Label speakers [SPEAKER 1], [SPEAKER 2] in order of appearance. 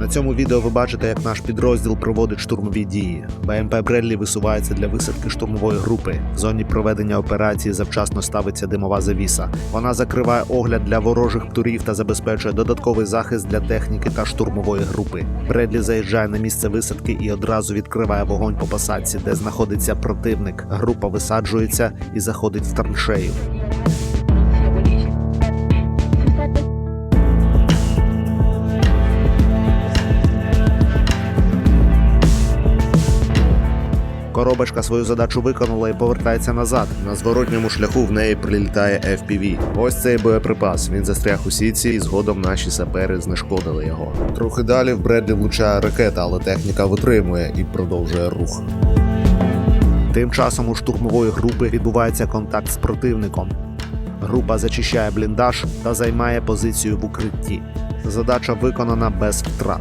[SPEAKER 1] На цьому відео ви бачите, як наш підрозділ проводить штурмові дії. БМП Бредлі висувається для висадки штурмової групи. В зоні проведення операції завчасно ставиться димова завіса. Вона закриває огляд для ворожих птурів та забезпечує додатковий захист для техніки та штурмової групи. Бредлі заїжджає на місце висадки і одразу відкриває вогонь по посадці, де знаходиться противник. Група висаджується і заходить в траншею. Коробочка свою задачу виконала і повертається назад. На зворотньому шляху в неї прилітає FPV. Ось цей боєприпас. Він застряг у сітці, і згодом наші сапери знешкодили його. Трохи далі в Бредлі влучає ракета, але техніка витримує і продовжує рух. Тим часом у штурмової групи відбувається контакт з противником. Група зачищає бліндаж та займає позицію в укритті. Задача виконана без втрат.